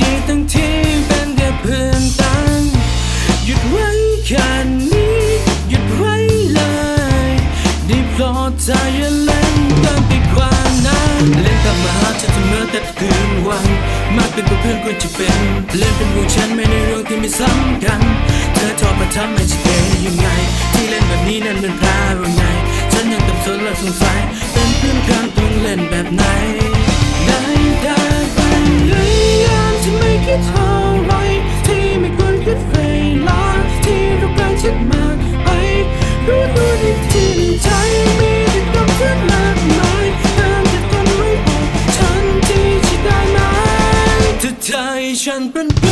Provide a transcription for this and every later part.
ดีตั้งที่เป็นเพื่อนตั้งหยุดไว้ค่นี้หยุดไว้เลยได้โปรดใจเล่นเกินไปกว่านั้นเล่นตามาหาเธอเสมอแต่คืนวันมากเป็นเพื่อนควรจะเป็น เล่นเป็นห่วงฉันไม่ในเรื่องที่ม่สำคัญเธอชอบมาทำให้ฉันเป็นยังไง ที่เล่นแบบนี้นั่นเป็นพรือไงฉันยังตับสนและสงสัยเป็นเพื่อนกลางต้องเล่นแบบไหน เป็นเพื่อนเล่น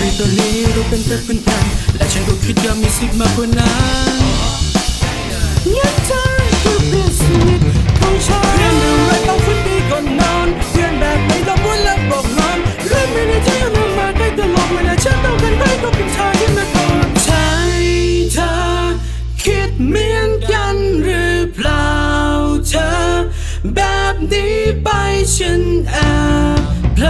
รตอนนี้เราเป็นแต่เพื่อนกันและฉันก็คิดอยากมีสิทธิ์มากกว่านั้นงั้นเธอคือเพื่อนสนิทของฉันเพื่อนอะไรต้องคิดดีก่อนนอนเพื่อนแบบไม่ต้องพูดและบอกนอนเรื่องไม่ได้ที่มันมาได้ตลอดเวลาฉันต้องการไปก็เป็นเธอที่มาก่อนใช่เธอคิดเหมือนกันหรือเปล่าเธอแบบนี้ไปฉันแอบเพล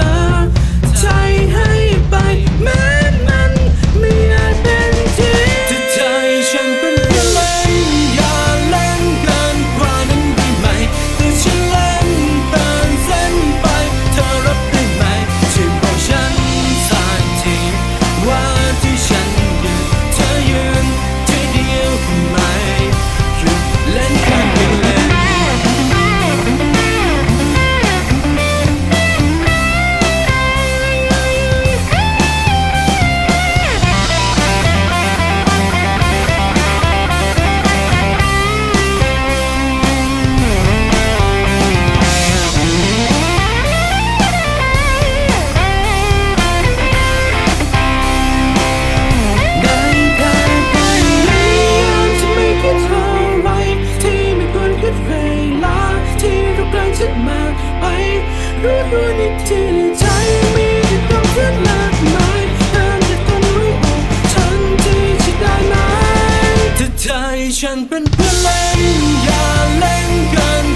ฉันที่จะได้ไหมถ้าใจฉันเป็นเพื่อนเล่นอย่าเล่นเกิน